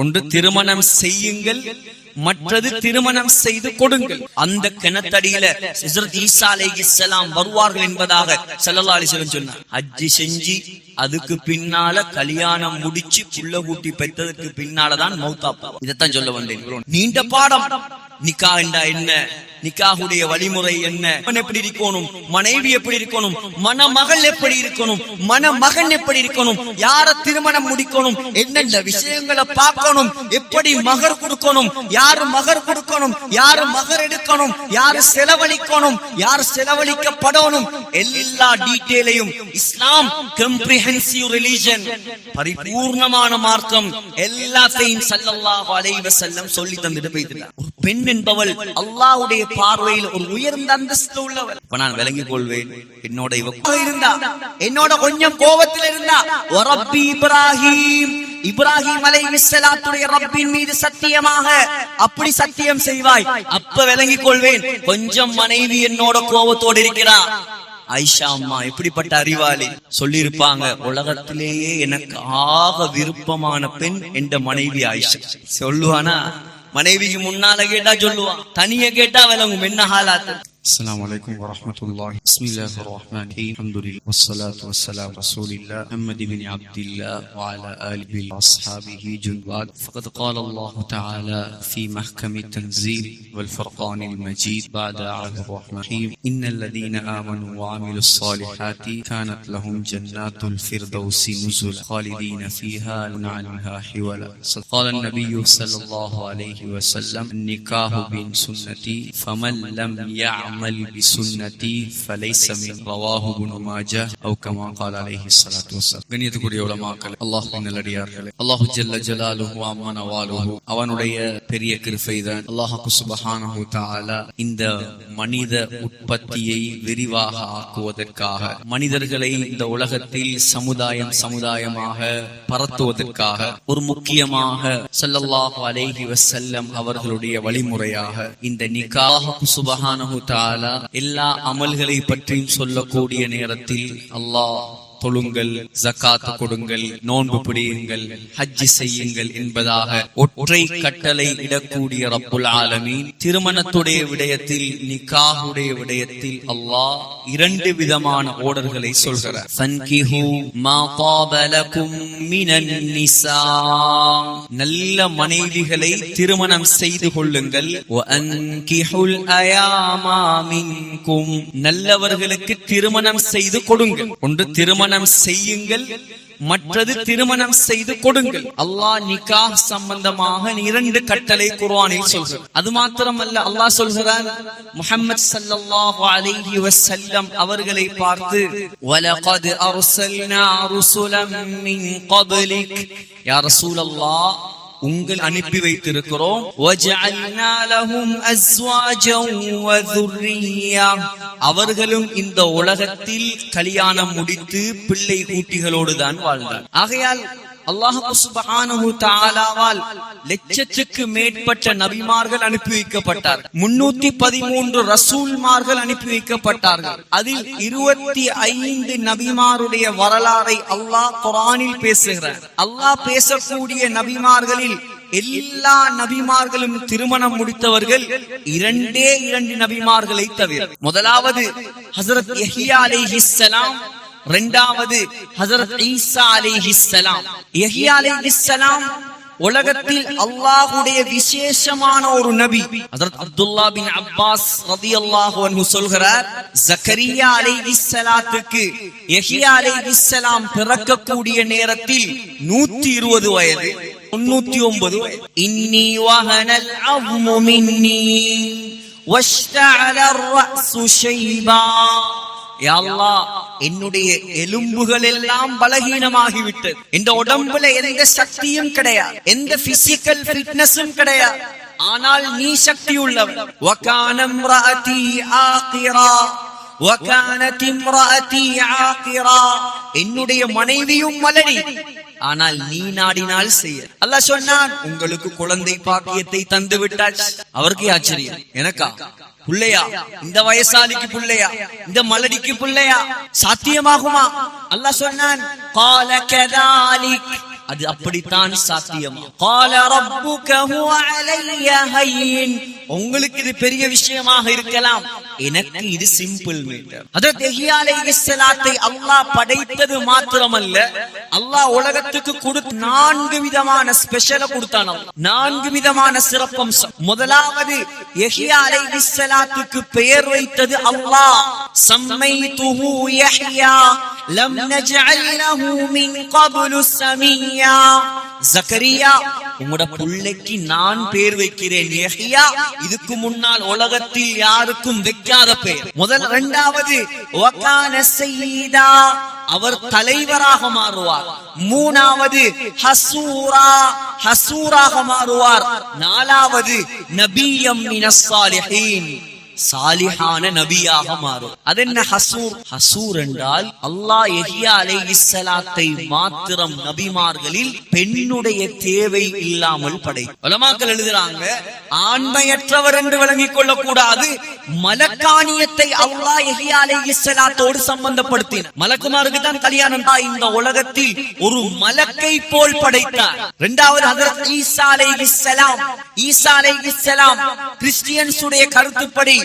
ஒன்று திருமணம் செய்யுங்கள். மற்றது திருமணம் செய்து கொடுங்கள். அந்த கிணத்தடியில அலைஹிஸ்ஸலாம் வருவார்கள் என்பதாக வஸல்லம் சொன்னார். ஹஜ்ஜி செஞ்சு அதுக்கு பின்னால கல்யாணம் முடிச்சு புள்ள கூட்டி பெற்றதுக்கு பின்னாலதான் மௌத்தா போவார் இதைத்தான் சொல்ல வந்தேன். நீண்ட பாடம். நிக்கா என்றா என்ன? நிக்காஹுடைய வழிமுறை என்ன? எப்படி இருக்கணும்? மனைவி எப்படி இருக்கணும்? மணமகள் எப்படி இருக்கணும்? மணமகன் எப்படி இருக்கணும்? யார திருமணம் முடிக்கணும்? என்னென்ன விஷயங்களை ஆகணும் எப்படி மகர் கொடுக்கணும்? யாரு மகர் கொடுக்கணும்? யாரு மகர் எடுக்கணும்? யாரு செலவழிக்கணும்? யார் செலவழிக்கப்படணும்? எல்லா டீட்டெயிலையும் இஸ்லாம் கம்ப்ரிஹென்சிவ் ரிலிஜன் பரிபூர்ணமான மார்க்கம் எல்லாத்தையும் சல்லல்லாஹு அலைஹி வஸல்லம் சொல்லி தந்துட்டு போயிட்டார் ஒரு பெண் என்பவள் அல்லாஹ்வுடைய பார்வையில் ஒரு உயர்ந்த அந்தஸ்து உள்ளவள். இப்ப நான் விளங்கிக் கொள்வேன். என்னோட இவ இருந்தா என்னோட கொஞ்சம் கோபத்தில் இருந்தா "வ ரப்பி இப்ராஹிம் அலை அலைஹிஸ்ஸலாத்துடைய ரப்பின் மீது சத்தியமாக அப்படி சத்தியம் செய்வாய். அப்ப விளங்கிக் கொள்வேன் கொஞ்சம் மனைவி என்னோட கோபத்தோடு இருக்கிறா ஐஷா அம்மா எப்படிப்பட்ட அறிவாளி? சொல்லியிருப்பாங்க உலகத்திலேயே எனக்கு ஆக விருப்பமான பெண் என்ற மனைவி ஆயிஷா சொல்லுவானா? மனைவிக்கு முன்னால கேட்டா சொல்லுவான். தனிய கேட்டா விளங்கும். என்ன ஹாலாத்து? السلام عليكم ورحمة الله. بسم الله الرحمن الرحيم. الحمد لله. والصلاة والسلام رسول الله محمد بن عبد الله وعلى آله وأصحابه جنباد فقد قال الله تعالى في محكم التنزيل والفرقان المجيد بعد أعوذ الرحمن الرحيم. إن الذين آمنوا وعملوا الصالحات كانت لهم جنات الفردوس نزلا خالدين فيها لا عنها حولا. قال النبي صلى الله عليه وسلم النكاح بين سنتي فمن لم يعمل بسنتي فليس من رواه ابن ماجه او كما قال عليه الصلاه والسلام கண்ணியத்துக்குரிய உலமாக்கள் அல்லாஹ்வின் நல்லடியார்களே அல்லாஹ் ஜல்ல ஜலாலுஹு அம்மன வாலுஹு அவனுடைய பெரிய கிருபைதான் அல்லாஹ் சுப்ஹானஹு தஆலா இந்த மனித உற்பத்தியை விரிவாக ஆக்குவதற்காக மனிதர்களை இந்த உலகத்தில் சமுதாயம் சமுதாயமாக பரத்துவதற்காக ஒரு முக்கியமாக ஸல்லல்லாஹு அலைஹி வஸல்லம் அவர்களுடைய வழிமுறையாக இந்த நிக்காஹ் சுபஹானஹு தஆலா எல்லா அமல்களை பற்றியும் சொல்லக்கூடிய நேரத்தில் அல்லாஹ் தொழுங்கள் ஜக்காத்து கொடுங்கள் நோன்பு பிடியுங்கள் ஹஜ்ஜி செய்யுங்கள் என்பதாக ஒற்றை கட்டளை இடக்கூடிய ரப்புல் ஆலமீன் திருமணத்துடைய விடயத்தில் நிக்காஹுடைய விடயத்தில் அல்லாஹ் இரண்டு விதமான ஓடர்களை சொல்கிறார். ஃபன்கிஹு மா தாப லகும் நல்ல மனைவிகளை திருமணம் செய்து கொள்ளுங்கள். நல்லவர்களுக்கு திருமணம் செய்து கொடுங்கள். ஒன்று திருமணம் திருமணம் செய்யுங்கள். மற்றது திருமணம் செய்து கொடுங்கள். அல்லாஹ் நிகா சம்பந்தமாக இரண்டு கட்டளை குர்வானில் சொல்கிறார் அது மாத்திரமல்ல அல்லாஹ் சொல்கிறார் முஹம்மது சல்லல்லாஹு அலைஹி வஸல்லம் அவர்களை பார்த்து வலகத் அர்சல்னா ருசுலம் மின் கப்லிக் யா ரசூலல்லாஹ் உங்கள் அனுப்பி வைத்திருக்கிறோம். அவர்களும் இந்த உலகத்தில் கல்யாணம் முடித்து பிள்ளை கூட்டிகளோடு தான் வாழ்ந்தார் ஆகையால் லட்சத்துக்கு மேற்பட்ட நபிமார்கள் அனுப்பி வைக்கப்பட்டார் முன்னூத்தி பதிமூன்று ரசூல்மார்கள் அனுப்பி வைக்கப்பட்டார்கள். அதில் இருபத்தி ஐந்து நபிமாருடைய வரலாறை அல்லாஹ் குரானில் பேசுகிறார். அல்லாஹ் பேசக்கூடிய நபிமார்களில் எல்லா நபிமார்களும் திருமணம் முடித்தவர்கள் இரண்டே இரண்டு நபிமார்களை தவிர. முதலாவது ஹசரத் அலி இஸ்லாம் இரண்டாவது ஹசரத் ஈசா அலைஹிஸ்ஸலாம் யஹ்யா அலைஹிஸ்ஸலாம் உலகத்தில் அல்லாஹ்வுடைய விசேஷமான ஒரு நபி ஹஜரத் அப்துல்லா பின் அப்பாஸ் ரலியல்லாஹு அன்ஹு சொல்கிறார் ஜக்கரியா அலைஹிஸ்ஸலாத்துக்கு யஹ்யா அலைஹிஸ்ஸலாம் பிறக்கக்கூடிய நேரத்தில் 120 வயது 99 வயது இன்னி வஹனல் அவ்மு மின்னி வஷ்தஅல الرأس ஷைபா யா அல்லாஹ், என்னுடைய எலும்புகள் எல்லாம் பலகீனமாகிவிட்டது இந்த உடம்புல எந்த சக்தியும் கிடையாது எந்த பிசிக்கல் ஃபிட்னஸும் கிடையாது ஆனால் நீ சக்தி உள்ளவன் وَكَانَ امْرَأَتِي عَاقِرًا وَكَانَتِ امْرَأَتِي عَاقِرًا என்னுடைய மனைவியும் மலடி ஆனால் நீ நாடினால் செய்ய அல்லாஹ் சொன்னான் உங்களுக்கு குழந்தை பாக்கியத்தை தந்து விட்டாச்சு அவருக்கு ஆச்சரியம் எனக்கா புள்ளையா இந்த வயசாலிக்கு புள்ளையா இந்த மலடிக்கு புள்ளையா சாத்தியமாகுமா? அல்லாஹ் சொன்னான் அது அப்படித்தான் சாத்தியம். உங்களுக்கு இது பெரிய விஷயமாக இருக்கலாம். எனக்கு இது சிம்பிள் மேட்டர். அல்லாஹ் படைத்தது மாத்திரமல்ல. அல்லாஹ் உலகத்துக்கு கொடுத்து நான்கு விதமான ஸ்பெஷல கொடுத்தான் நான்கு விதமான சிறப்பம்சம். முதலாவது எஹியா பெயர் வைத்தது அல்லாஹ். சம்மை துஹு லம் நஜஅல் லஹு மின் கபுலு சமியா ஜக்கரியா ஜக்கரியா உங்களோட பிள்ளைக்கு நான் பேர் வைக்கிறேன் யஹ்யா இதுக்கு முன்னால் உலகத்தில் யாருக்கும் வைக்காத பெயர் முதல் இரண்டாவது வகான சையீதா. அவர் தலைவராக மாறுவார். மூணாவது ஹசூரா. ஹசூராக மாறுவார். நாலாவது நபியம் மினஸ் சாலிஹீன் நபியாக மாறும். அது என்ன ஹசூர்? ஹசூர் என்றால் அல்லாஹ் எஹியா அலைஹிஸ்ஸலாத்தை மாத்திரம் நபிமார்களில் பெண்ணுடைய தேவை இல்லாமல் படை உலமாக்கள் எழுதுறாங்க ஆண்மையற்றவர் என்று விளங்கிக் கொள்ளக்கூடாது. மலக்கானியத்தை அல்லாஹ் எஹியா அலைஹிஸ்ஸலாத்தோடு சம்பந்தப்படுத்தினார். மலக்குமாருக்கு தான் கல்யாணம். தான் இந்த உலகத்தில் ஒரு மலக்கை போல் படைத்தார். இரண்டாவது ஹதரத் ஈசா அலைஹிஸ்ஸலாம் ஈசா அலைஹிஸ்ஸலாம் கிறிஸ்டியன்ஸ் உடைய கருத்துப்படி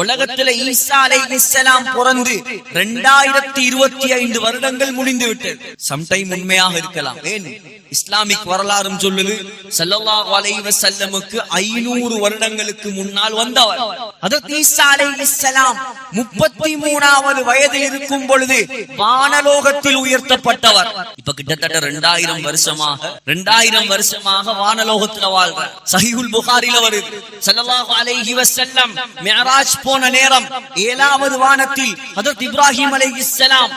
உலகத்துல ஈசா அலை இஸ்லாம் பிறந்து ரெண்டாயிரத்தி இருபத்தி ஐந்து வருடங்கள் முடிந்து விட்டது சம்டைம் உண்மையாக இருக்கலாம். ஏன்? இஸ்லாமிக் வரலாறும் சொல்லுது ஸல்லல்லாஹு அலைஹி வஸல்லமுக்கு 500 வருடங்களுக்கு முன்னால் வந்தவர். அதற்கு ஈசா அலை இஸ்லாம் முப்பத்தி மூணாவது வயதில் இருக்கும் பொழுது வானலோகத்தில் உயர்த்தப்பட்டவர். இப்ப கிட்டத்தட்ட 2000 வருஷமாக 2000 வருஷமாக வானலோகத்துல வாழ்றார். சஹீஹுல் புகாரில வருது ஸல்லல்லாஹு அலைஹி வஸல்லம் மிராஜ் போன நேரம் ஏழாவது வானத்தில் ஹஜரத் இப்ராஹிம் இஸ்லாம்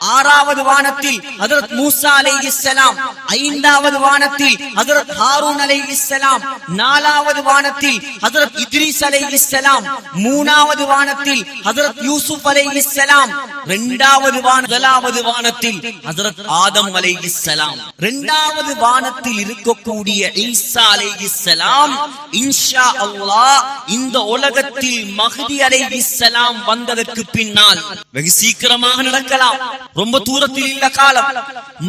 ஆறாவது வானத்தில் ஹதரத் மூசா அலை இஸ்லாம் ஐந்தாவது வானத்தில் ஹதரத் ஹாரூன் அலை இஸ்லாம் நாலாவது வானத்தில் ஹதரத் இத்ரீஸ் இஸ்லாம் மூணாவது வானத்தில் ஹதரத் யூசுப் அலை இஸ்லாம் இரண்டாவது வான முதலாவது வானத்தில் ஹதரத் ஆதம் அலை இஸ்லாம் இரண்டாவது வானத்தில் இருக்கக்கூடிய ஈசா அலை இஸ்லாம் இன்ஷா அல்லாஹ் இந்த உலகத்தில் மஹதி இஸ்லாம் வந்ததற்கு பின்னால் வெகு சீக்கிரமாக நடக்கலாம். ரொம்ப தூரத்தில் இல்ல காலம்.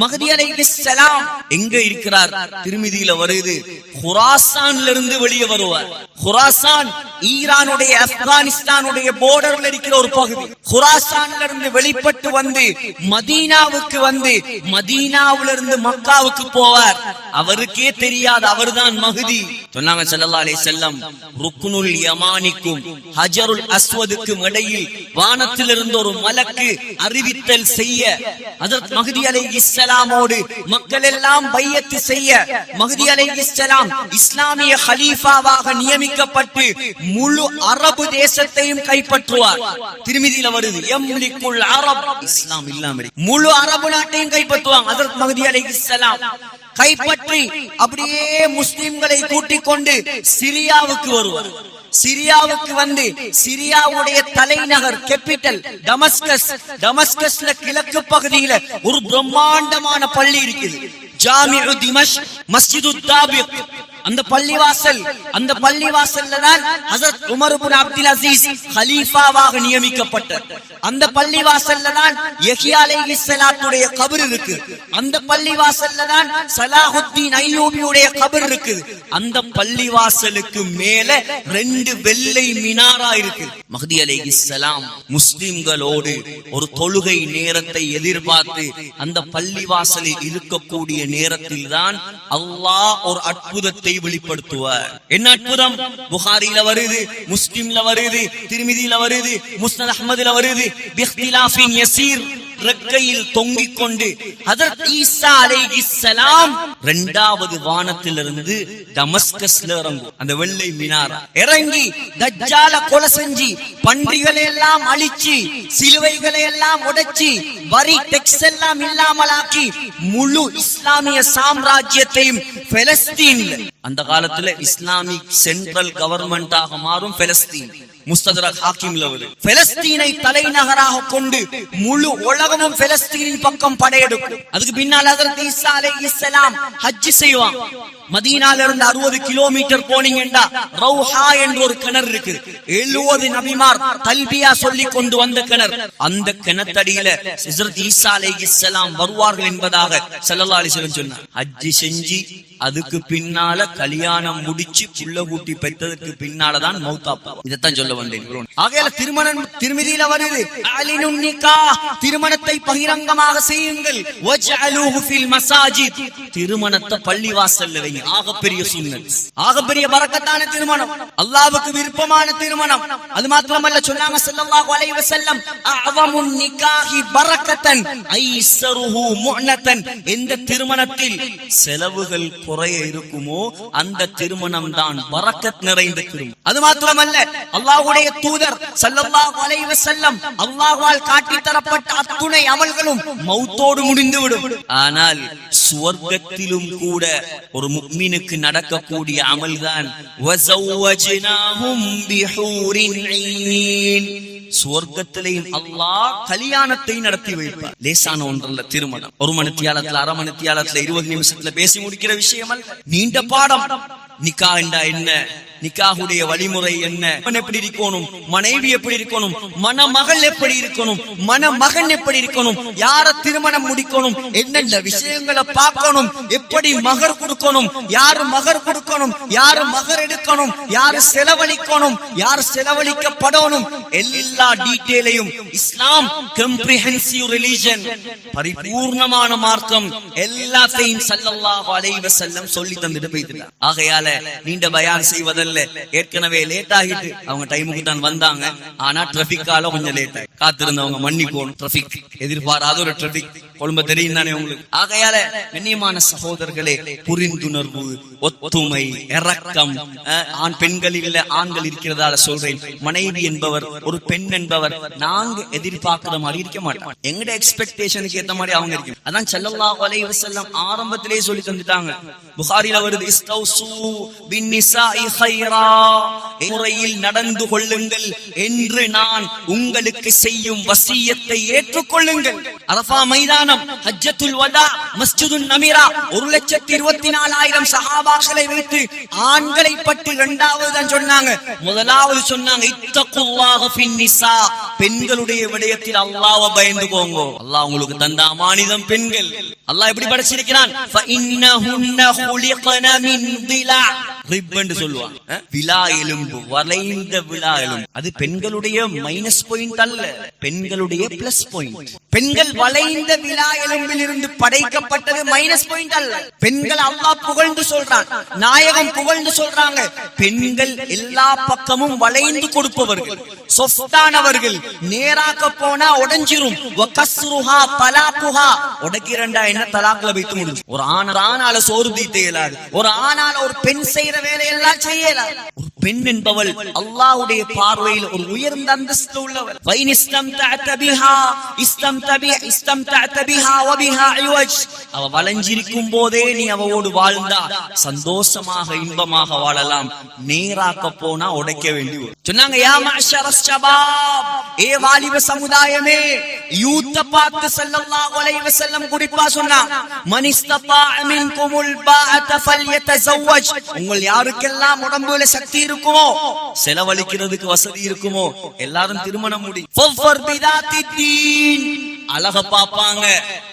மகதி அலைஹிஸ்ஸலாம் எங்க இருக்கிறார்? திருமிதியில வருது. குராசான்ல இருந்து வெளியே வருவார். குராசான் ஈரானுடைய ஆப்கானிஸ்தானுடைய போர்டர்ல இருக்கிற ஒரு பகுதி. குராசான்ல இருந்து வெளிப்பட்டு வந்து மதீனாவுக்கு வந்து மதீனாவுல இருந்து மக்காவுக்கு போவார். அவருக்கே தெரியாது அவர்தான் மகுதி. சொன்னாங்க ஸல்லல்லாஹு அலைஹி வஸல்லம் ருக்குனுல் யமானிக்கும் ஹஜருல் அஸ்வதுக்கும் இடையில் வானத்திலிருந்து ஒரு மலக்கு அறிவித்தல் செய்ய செய்ய. அதற்கு ஹஜரத் அலை இஸ்லாமோடு மக்கள் எல்லாம் பையத்து செய்ய. மகதி அலை இஸ்லாம் இஸ்லாமிய ஹலீஃபாவாக நியமிக்கப்பட்டு முழு அரபு தேசத்தையும் கைப்பற்றுவார். திருமதியில வருது எம்லிக்குள் அரப். இஸ்லாம் இல்லாமல். முழு அரபு நாட்டையும் கைப்பற்றுவாங்க அதற்கு ஹஜரத் அலை இஸ்லாம் கைப்பற்றி அப்படியே முஸ்லிம்களை கூட்டிக் கொண்டு சிரியாவுக்கு வருவார். சிரியாவுக்கு வந்து சிரியாவுடைய தலைநகர் கேபிட்டல் டமஸ்கஸ் டமஸ்கஸ்ல கிழக்கு பகுதியில ஒரு பிரம்மாண்டமான பள்ளி இருக்குது. ஜாமியு திமஷ் மஸ்ஜிது தாபிக். அந்த பள்ளிவாசல் அந்த பள்ளிவாசல்ல தான் ஹசரத் உமர் இப்னு அப்துல் அசீஸ் ஹலீஃபாவாக நியமிக்கப்பட்டார் அந்த பள்ளிவாசல்ல தான் யஹ்யா அலைஹிஸ்ஸலாத்துடைய கபர் இருக்கு. அந்த பள்ளிவாசல்ல தான் சலாஹுத்தீன் ஐயூபியுடைய கபர் இருக்கு. அந்த பள்ளிவாசலுக்கு மேல ரெண்டு வெள்ளை மினாரா இருக்கு. மஹதி அலைஹிஸ்ஸலாம் முஸ்லிம்களோடு ஒரு தொழுகை நேரத்தை எதிர்பார்த்து அந்த பள்ளிவாசலில் இருக்கக்கூடிய நேரத்தில் தான் அல்லாஹ் ஒரு அற்புதத்தை வெளிப்படுத்துவார். என்ன அற்புதம்? புகாரில வருது முஸ்லிம்ல வருது திருமிதியில வருது முஸ்னத் அஹ்மதுல வருது. யசீர். ரெக்கையில் தொங்கிக் கொண்டு அதற்கு ஈசா அலைஹிஸ்ஸலாம் இரண்டாவது வானத்திலிருந்து டமஸ்கஸ்ல இறங்கும். அந்த வெள்ளை மினாரா. இறங்கி தஜ்ஜால கொலை செஞ்சு பன்றிகளை எல்லாம் அழிச்சு சிலுவைகளை எல்லாம் உடைச்சி வரி டெக்ஸ் எல்லாம் இல்லாமலாக்கி முழு இஸ்லாமிய சாம்ராஜ்யத்தையும் பெலஸ்தீன்ல. அந்த காலத்துல இஸ்லாமிக் சென்ட்ரல் கவர்மெண்ட் ஆக மாறும் பெலஸ்தீன். முஸ்தரக் ஹாக்கிம்ல வருது பெலஸ்தீனை தலைநகராக கொண்டு முழு உலகமும் பெலஸ்தீனின் பக்கம் படையெடுக்கும். அதுக்கு பின்னால் அதற்கு ஈசா அலை இஸ்லாம் ஹஜ் செய்வான். மதீனால இருந்து அறுபது கிலோமீட்டர் போனீங்கன்னா ரவுஹா என்ற ஒரு கிணறு இருக்கு. எழுபது நபிமார் தல்பியா சொல்லி கொண்டு வந்த கிணறு. அந்த கிணத்தடியில ஹசரத் ஈசா அலை இஸ்லாம் வருவார்கள் என்பதாக செல்லல்லா அலைஹி சொன்னார். ஹஜ் செஞ்சு அதுக்கு பின்னால கல்யாணம் முடிச்சு புள்ள கூட்டி பெற்றதுக்கு பின்னாலதான் மௌத்தாப்பா இதைத்தான் சொல்ல வந்தேன். ஆகையால திருமணம் திருமதியில வருது. திருமணத்தை பகிரங்கமாக செய்யுங்கள். திருமணத்தை பள்ளி வாசல்ல வைங்க. ஆகப்பெரிய சுன்னத் ஆகப்பெரிய பரக்கத்தான திருமணம். அல்லாவுக்கு விருப்பமான திருமணம். அது மாத்திரமல்ல சொன்னாங்க ஸல்லல்லாஹு அலைஹி வஸல்லம் அஅதமுன் நிக்காஹி பரக்கத்தன் ஐஸருஹு முஅனத்தன் இந்த திருமணத்தில் செலவுகள் குறைய இருக்குமோ அந்த திருமணம் தான் பரக்கத் நிறைந்த திருமணம். அது மாத்திரமல்ல அல்லாஹ்வுடைய தூதர் ஸல்லல்லாஹு அலைஹி வஸல்லம் அல்லாஹ்வால் காட்டி தரப்பட்ட அத்துணை அமல்களும் மௌத்தோடு முடிந்துவிடும். ஆனால் சுவர்க்கத்திலும் கூட ஒரு முக்மீனுக்கு நடக்கக்கூடிய அமல்தான். சுவர்க்கத்திலேயும் அல்லாஹ் கல்யாணத்தை நடத்தி வைப்பார். லேசான ஒன்றல்ல திருமணம். ஒரு மணித்தியாலத்துல அரை மணித்தியாலத்துல இருபது நிமிஷத்துல பேசி முடிக்கிற விஷயம் அல்ல நீண்ட பாடம். நிக்கா என்றா என்ன? நிக்காஹுடைய வழிமுறை என்ன? எப்படி இருக்கணும்? மனைவி எப்படி இருக்கணும்? மணமகள் எப்படி இருக்கணும்? மணமகன் எப்படி இருக்கணும்? யார திருமணம் முடிக்கணும்? என்னென்ன விஷயங்களை பார்க்கணும்? எப்படி மகர் கொடுக்கணும்? யாரு மகர் கொடுக்கணும்? யாரு மகர் எடுக்கணும்? யாரு செலவழிக்கணும்? யார் செலவழிக்கப்படணும்? எல்லா டீட்டெயிலையும் இஸ்லாம் கம்ப்ரிஹென்சிவ் ரிலிஜன் பரிபூர்ணமான மார்க்கம் எல்லாத்தையும் ஸல்லல்லாஹு அலைஹி வஸல்லம் சொல்லி தந்துட்டு போயிட்டார் ஆகையால நீண்ட பயான் இல்ல ஏற்கனவே லேட் ஆகிட்டு அவங்க டைமுக்கு தான் வந்தாங்க. ஆனா டிராபிக்கால கொஞ்சம் லேட் ஆகி காத்திருந்தவங்க மன்னிப்போம் டிராபிக் எதிர்பாராத ஒரு டிராபிக் கொழும்பு தெரியும் தானே உங்களுக்கு? ஆகையால கண்ணியமான சகோதரர்களே புரிந்துணர்வு ஒத்துமை இறக்கம் ஆண் பெண்களில் ஆண்கள் இருக்கிறதால சொல்றேன். மனைவி என்பவர் ஒரு பெண் என்பவர் நாங்க எதிர்பார்க்கிற மாதிரி இருக்க மாட்டோம் எங்கட எக்ஸ்பெக்டேஷனுக்கு ஏத்த மாதிரி அவங்க இருக்கும். அதான் செல்லல்லா வலை வசல்லம் ஆரம்பத்திலே சொல்லி தந்துட்டாங்க. புகாரில வருது இஸ்தௌசு முறையில் நடந்து கொள்ளுங்கள் என்று நான் உங்களுக்கு செய்யும் வசியத்தை ஏற்றுக்கொள்ளுங்கள். அரபா மைதான மைதானம் ஹஜ்ஜத்துல் வதா மஸ்ஜிதுன் நமீரா ஒரு லட்சத்தி இருபத்தி நாலாயிரம் சஹாபாக்களை வைத்து ஆண்களை பற்றி இரண்டாவது தான் சொன்னாங்க. முதலாவது சொன்னாங்க இத்தகுல்லாஹ ஃபின் பெண்களுடைய விடயத்தில் அல்லாவை பயந்து போங்க அல்லாஹ் உங்களுக்கு தந்த அமானிதம் பெண்கள். அல்லாஹ் எப்படி படைச்சிருக்கிறான்? பெண்களுடைய பெண்கள் வளைந்த விழா எலும்பில் இருந்து படைக்கப்பட்டது மைனஸ் பெண்கள் அல்லாஹ் புகழ்ந்து சொல்றான் நாயகம் புகழ்ந்து சொல்றாங்க பெண்கள் எல்லா பக்கமும் வளைந்து கொடுப்பவர்கள் சொத்தானவர்கள் நேராக்க போனா உடைஞ்சிரும். வகஸ்ருஹா தலாக்குஹா. உடைக்கிறண்டா என்ன தலாக்குல வைத்து முடிஞ்சு ஒரு ஆண் ஆணால சோறு தீட்ட இயலாது. ஒரு ஆணால ஒரு பெண் செய்யற வேலையெல்லாம் செய்யலாம். ஒரு பெண் என்பவள் அல்லாஹ்வுடைய பார்வையில் ஒரு உயர்ந்த அந்தஸ்து உள்ளவள். வைன் இஸ்தம்தஅத பிஹா இஸ்தம்தபி இஸ்தம்தஅத பிஹா வபிஹா இவஜ். அவ வளைஞ்சிருக்கும் போதே நீ அவவோடு வாழ்ந்தா சந்தோஷமாக இன்பமாக வாழலாம். நேராக்க போனா உடைக்க வேண்டி சொன்னாங்க யா மாஷரஸ் ஷபாப் ஏ வாலிப சமுதாயமே யூத்த பார்த்து ஸல்லல்லாஹு அலைஹி வஸல்லம் குறிப்பா சொன்னா மன் இஸ்ததாஅ மின்குமுல் பாஅத ஃபல்யதஸவ்வஜ். உங்கள் யாருக்கெல்லாம் உடம்புல சக்தி இருக்குமோ இருக்குமோ? செலவழிக்கிறதுக்கு வசதி இருக்குமோ? எல்லாரும் திருமணம் முடி அழக பாப்பாங்க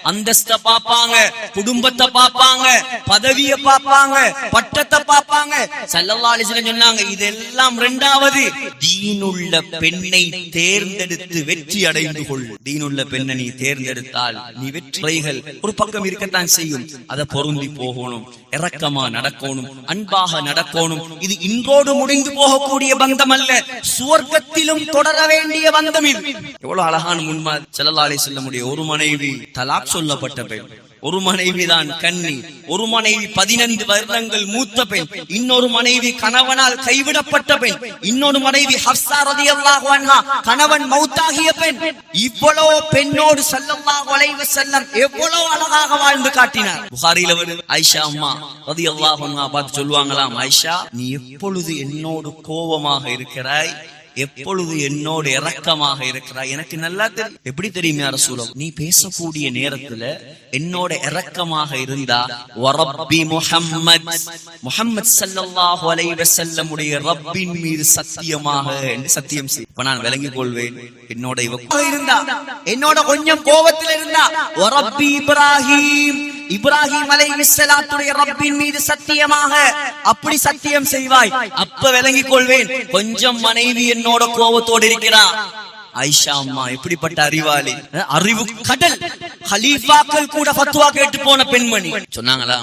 அந்தஸ்த பாப்பாங்க குடும்பத்தை பாப்பாங்க பதவிய பாப்பாங்க பட்டத்தை பாப்பாங்க ஸல்லல்லாஹு சொன்னாங்க இதெல்லாம் ரெண்டாவது தீனுள்ள பெண்ணை தேர்ந்தெடுத்து வெற்றி அடைந்து கொள். தீனுள்ள பெண்ணை நீ தேர்ந்தெடுத்தால் நீ வெற்றிகள் ஒரு பக்கம் இருக்கத்தான் செய்யும். அதை பொருந்தி போகணும். இரக்கமா நடக்கணும் அன்பாக நடக்கணும். இது இன்றோடு முடிந்து போகக்கூடிய பந்தம் அல்ல சுவர்க்கத்திலும் தொடர வேண்டிய பந்தம் இது எவ்வளவு அழகான முன்மாதிரி ஸல்லல்லாஹு அலைஹி வஸல்லம் உடைய ஒரு மனைவி தலாக் சொல்லப்பட்ட பெண். ஒரு மனைவி தான் ஒரு மனைவி பதினைந்து வருடங்கள் மூத்த பெண். இன்னொரு மனைவி கணவனால் கைவிடப்பட்ட பெண். இன்னொரு மனைவி ஹப்சா ரதி கணவன் மௌத்தாகிய பெண். இவ்வளவு பெண்ணோடு செல்லம்மா அலைஹி செல்லம் எவ்வளவு அழகாக வாழ்ந்து காட்டினார். புகாரில ஐஷா அம்மா ரதி அல்லாஹ் பார்த்து சொல்லுவாங்களாம் ஆயிஷா நீ எப்பொழுது என்னோடு கோபமாக இருக்கிறாய்? எப்பொழுது என்னோடு இறக்கமாக இருக்கிறாய்? எனக்கு நல்லா தெரியும் எப்படி தெரியும் யார சூழல் நீ பேசக்கூடிய நேரத்துல என்னோட இறக்கமாக இருந்தா வரப்பி முஹம்மத் முஹம்மத் ஸல்லல்லாஹு அலைஹி வஸல்லம் ரப்பின் மீது சத்தியமாக என்று சத்தியம் செய். இப்ப நான் விளங்கிக் கொள்வேன் என்னோட இவ இருந்தா என்னோட கொஞ்சம் கோபத்தில் இருந்தா வரப்பி இப்ராஹிம் இப்ராஹிம் அலை இஸ்லாத்துடைய ரப்பின் மீது சத்தியமாக அப்படி சத்தியம் செய்வாய். அப்ப விளங்கிக் கொள்வேன் கொஞ்சம் மனைவி என்னோட கோபத்தோடு இருக்கிறா. ஐஷா அம்மா எப்படிப்பட்ட அறிவாளி? அறிவு கடல். ஹலீஃபாக்கள் கூட ஃபத்வா கேட்டு போன பெண்மணி. சொன்னாங்களா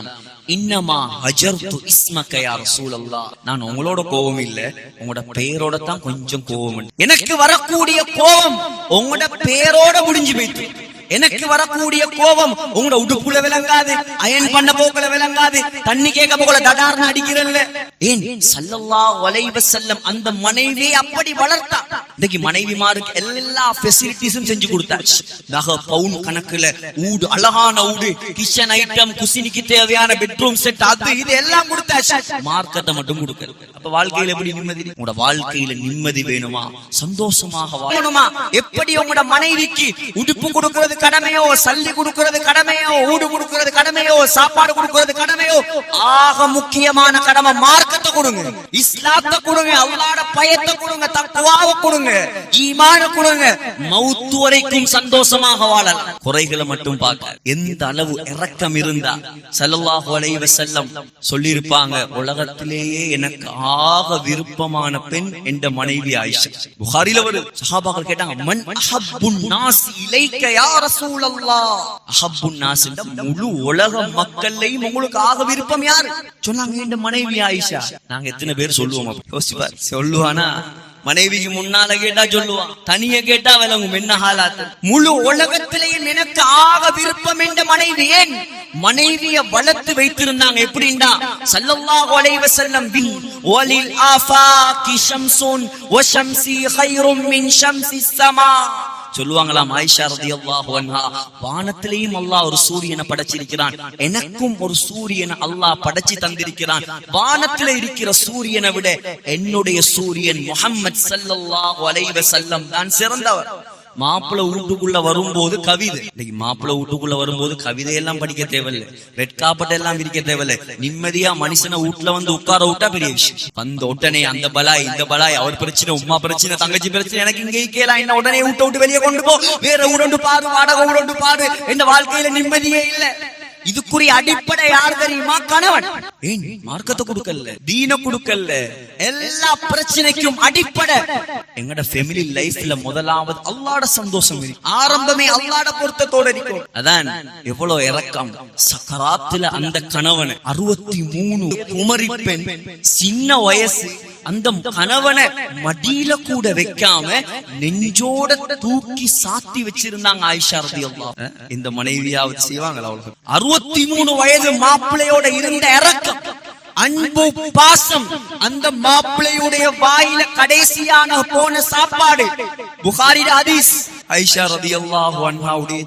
இன்னமா ஹஜர்து இஸ்மக்க யா ரசூலல்லாஹ். நான் உங்களோட கோபம் இல்ல. உங்களோட பெயரோட தான் கொஞ்சம் கோபம் எனக்கு வரக்கூடிய கோபம் உங்களோட பெயரோட முடிஞ்சு போயிட்டு எனக்கு வரக்கூடிய கோபம் உங்களோட உடுப்புல விளங்காது அயன் பண்ண போக்குல விளங்காது தண்ணி கேட்க போக்குல தடார்னு அடிக்கிறல்ல ஏன்? சல்லல்லாஹு அலைஹி வஸல்லம் அந்த மனைவியை அப்படி வளர்த்தா. இன்னைக்கு மனைவிமாருக்கு எல்லா ஃபெசிலிட்டிஸும் செஞ்சு கொடுத்தாச்சு. நகை பவுன் கணக்குல ஊடு அழகான ஊடு கிச்சன் ஐட்டம் குசினிக்கு தேவையான பெட்ரூம் செட் அது இது எல்லாம் கொடுத்தாச்சு. மார்க்கத்தை மட்டும் கொடுக்கல. அப்ப வாழ்க்கையில எப்படி நிம்மதி? உங்களோட வாழ்க்கையில நிம்மதி வேணுமா? சந்தோஷமாக வாழணுமா எப்படி உங்களோட மனைவிக்கு உடுப்பு கொடுக்கிறது கடமையோ சல்லி கொடுக்கிறது கடமையோ ஊடு கொடுக்கிறது கடமையோ சாப்பாடு கொடுக்கிறது கடமையோ ஆக முக்கியமான கடமை மார்க்கத்தை கொடுங்க. இஸ்லாத்தை கொடுங்க அவளோட பயத்தை கொடுங்க தக்குவாவை கொடுங்க. ஈமான கொடுங்க மவுத்து வரைக்கும் சந்தோஷமாக வாழலாம் குறைகளை மட்டும் பார்க்க. எந்த அளவு இறக்கம் இருந்தா ஸல்லல்லாஹு அலைஹி செல்லம் சொல்லியிருப்பாங்க உலகத்திலேயே எனக்கு ஆக விருப்பமான பெண் என்ற மனைவி ஆயிஷா. புகாரில ஒரு சஹாபாக்கள் கேட்டாங்க மன் அஹப்புன் நாஸ் இலைக்க யா ரசூலல்லாஹ். அஹப்புன் நாஸ் முழு உலக மக்கள்லையும் உங்களுக்கு ஆக விருப்பம் யாரு? சொன்னாங்க என்ற மனைவி ஆயிஷா. நாங்க எத்தனை பேர் சொல்லுவோம் யோசிப்பார் சொல்லுவானா மனைவிக்கு முன்னால கேட்டா சொல்லுவான். தனிய கேட்டா விளங்கும். என்ன ஹாலாத்து? முழு உலகத்திலேயும் எனக்கு ஆக விருப்பம் என்ற மனைவி ஏன்? மனைவிய வளர்த்து வைத்திருந்தாங்க. எப்படின்னா சல்லல்லாஹு அலைஹி வஸல்லம் பின் வலில் ஆஃபாகி ஷம்சுன் வ ஷம்சி ஹைரும் மின் ஷம்சி ஸமா. சொல்லுவாங்களாம் ஆயிஷா ரலியல்லாஹு அன்ஹா வானத்திலேயும் அல்லாஹ் ஒரு சூரியனை படைச்சிருக்கிறான். எனக்கும் ஒரு சூரியனை அல்லாஹ் படைச்சு தந்திருக்கிறான். வானத்திலே இருக்கிற சூரியனை விட என்னுடைய சூரியன் முகம்மது ஸல்லல்லாஹு அலைஹி தான் சிறந்தவர். மாப்பிள்ளை வீட்டுக்குள்ள வரும்போது கவிதை. இன்னைக்கு மாப்பிள்ள வீட்டுக்குள்ள வரும்போது கவிதை எல்லாம் படிக்க தேவையில்லை. ரெட் காப்பட் எல்லாம் விரிக்க தேவையில்லை. நிம்மதியா மனுஷனை வீட்டுல வந்து உட்கார விட்டா பெரிய விஷயம். வந்த உடனே அந்த பலாய் இந்த பலாய் அவர் பிரச்சனை உமா பிரச்சனை தங்கச்சி பிரச்சனை எனக்கு இங்கே கேலாம் என்ன உடனே விட்டு விட்டு வெளியே கொண்டு போ. வேற உடண்டு பாரு வாடகை உடண்டு பாரு. இந்த வாழ்க்கையில நிம்மதியே இல்ல. இதுக்குரிய அடிப்படை யார் தெரியுமா? கணவன். ஏன் மார்க்கத்தை கொடுக்கல. தீன கொடுக்கல. எல்லா பிரச்சனைக்கும் அடிப்படை. எங்கட ஃபேமிலி லைஃப்ல முதலாவது அல்லாட சந்தோஷம் ஆரம்பமே அல்லாட பொருத்தத்தோட இருக்கும் அதான் எவ்வளவு இறக்கம். சக்கராத்துல அந்த கணவன் அறுபத்தி மூணு குமரி பெண். சின்ன வயசு. அந்த கணவனை மடியில கூட வைக்காம நெஞ்சோட தூக்கி சாத்தி வச்சிருந்தாங்க ஆயிஷா ரதி இந்த மனைவியாவது செய்வாங்களா அவளுக்கு அறுபத்தி மூணு வயது மாப்பிள்ளையோட இருந்த இறக்கம் அன்பு பாசம் அந்த மாப்பிள்ளையுடைய வாயில கடைசியான போன சாப்பாடு. புகாரி ஹதீஸ் ஐஷா ரதியல்லாஹு அன்ஹாவுடைய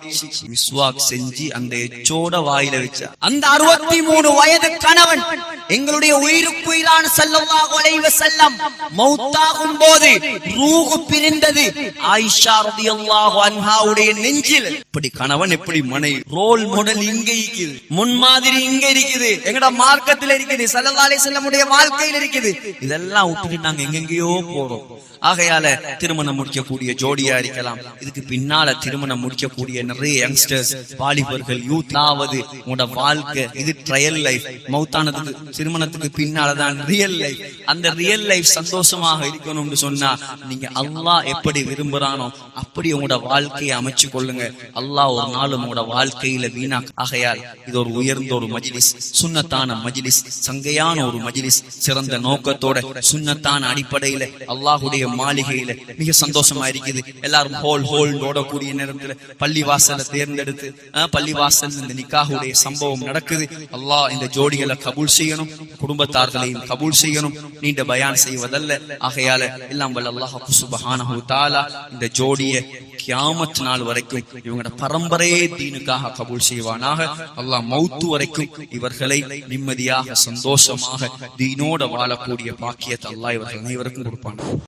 மிஸ்வாக் செஞ்சு அந்த எச்சோட வாயில வச்சா அந்த அறுபத்தி மூணு வயது கணவன் எங்களுடைய உயிருக்கு உயிரான ஸல்லல்லாஹு அலைஹி வஸல்லம் மௌத்தாகும் போது ரூஹு பிரிந்தது ஆயிஷா ரதியல்லாஹு அன்ஹாவுடைய நெஞ்சில் இப்படி கணவன் எப்படி மனைவி ரோல் மாடல் இங்க இருக்குது முன்மாதிரி இங்க இருக்குது எங்கட மார்க்கத்தில் இருக்குது ஸல்லல்லாஹு அலைஹி வஸல்லமுடைய வாழ்க்கையில் இருக்குது இதெல்லாம் விட்டுட்டு நாங்க எங்கெங்கேயோ போறோம் ஆகையால திருமணம் முடிக்கக்கூடிய ஜோடியா இருக்கலாம் இதுக்கு பின்னால திருமணம் முடிக்கக்கூடிய நிறைய யங்ஸ்டர்ஸ் வாலிபர்கள் யூத் ஆவது உங்களோட வாழ்க்கை இது ட்ரையல் லைஃப் மௌத்தானதுக்கு திருமணத்துக்கு பின்னாலதான் ரியல் லைஃப் அந்த ரியல் லைஃப் சந்தோஷமாக இருக்கணும்னு சொன்னா நீங்க அல்லாஹ் எப்படி விரும்புறானோ அப்படி உங்களோட வாழ்க்கையை அமைச்சு கொள்ளுங்க. அல்லாஹ் ஒரு நாள் உங்களோட வாழ்க்கையில வீணா ஆகையால் இது ஒரு உயர்ந்த ஒரு மஜிலிஸ் சுன்னத்தான மஜிலிஸ் சங்கையான ஒரு மஜிலிஸ் சிறந்த நோக்கத்தோட சுன்னத்தான அடிப்படையில அல்லாஹுடைய மாளிகையில மிக சந்தோஷமா இருக்குது. எல்லாரும் ஹோல் ஹோல் ஓடக்கூடிய நேரத்துல பள்ளி தேர்ந்தெடுத்து பள்ளி வாசல் இந்த நிக்காகுடைய சம்பவம் நடக்குது. அல்லாஹ் இந்த ஜோடிகளை கபூல் செய்யணும் குடும்பத்தார்களையும் கபூல் செய்யணும். நீண்ட பயான் செய்வதல்ல. ஆகையால எல்லாம் வல்ல அல்லாஹ் சுபஹானஹு தாலா இந்த ஜோடியை கியாமத் நாள் வரைக்கும் இவங்களோட பரம்பரையே தீனுக்காக கபூல் செய்வானாக. அல்லாஹ் மௌத்து வரைக்கும் இவர்களை நிம்மதியாக சந்தோஷமாக தீனோட வாழக்கூடிய பாக்கியத்தை அல்லாஹ் இவர்கள் அனைவருக்கும் கொடுப்பான்